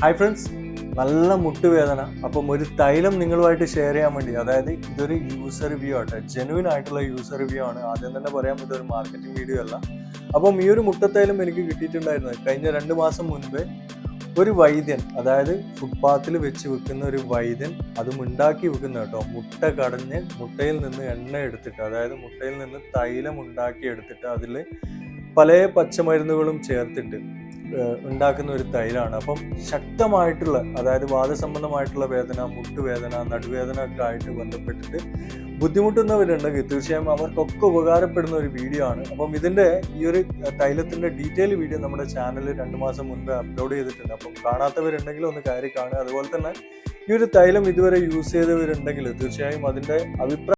Hi friends നല്ല മുട്ടുവേദന. അപ്പം ഒരു തൈലം നിങ്ങളുമായിട്ട് ഷെയർ ചെയ്യാൻ വേണ്ടി അതായത് ഇതൊരു യൂസർ റിവ്യൂ ആട്ടെ. ജെനുവിൻ ആയിട്ടുള്ള യൂസർ റിവ്യൂ ആണ്. ആദ്യം തന്നെ പറയാം ഇതൊരു മാർക്കറ്റിംഗ് വീഡിയോ അല്ല. അപ്പം ഈ ഒരു മുട്ടത്തൈലം എനിക്ക് കിട്ടിയിട്ടുണ്ടായിരുന്നത് കഴിഞ്ഞ രണ്ട് മാസം മുൻപേ. ഒരു വൈദ്യൻ അതായത് ഫുട്പാത്തിൽ വെച്ച് വെക്കുന്ന ഒരു വൈദ്യൻ അതും ഉണ്ടാക്കി വെക്കുന്ന കേട്ടോ. മുട്ട കടഞ്ഞ് മുട്ടയിൽ നിന്ന് എണ്ണ എടുത്തിട്ട് അതായത് മുട്ടയിൽ നിന്ന് തൈലം ഉണ്ടാക്കി എടുത്തിട്ട് അതിൽ പല പച്ചമരുന്നുകളും ചേർത്തിട്ട് ഉണ്ടാക്കുന്ന ഒരു തൈലാണ് അപ്പം ശക്തമായിട്ടുള്ള അതായത് വാദസംബന്ധമായിട്ടുള്ള വേദന മുട്ടുവേദന നടുവേദന ഒക്കെ ആയിട്ട് ബന്ധപ്പെട്ടിട്ട് ബുദ്ധിമുട്ടുന്നവരുണ്ടെങ്കിൽ തീർച്ചയായും അവർക്കൊക്കെ ഉപകാരപ്പെടുന്ന ഒരു വീഡിയോ ആണ്. അപ്പം ഇതിന്റെ ഈ ഒരു തൈലത്തിന്റെ ഡീറ്റെയിൽ വീഡിയോ നമ്മുടെ ചാനലിൽ രണ്ട് മാസം മുൻപ് അപ്ലോഡ് ചെയ്തിട്ടുണ്ട്. അപ്പം കാണാത്തവരുണ്ടെങ്കിൽ ഒന്ന് കയറി കാണുക. അതുപോലെ തന്നെ ഈ ഒരു തൈലം ഇതുവരെ യൂസ് ചെയ്തവരുണ്ടെങ്കിൽ തീർച്ചയായും അതിന്റെ അഭിപ്രായം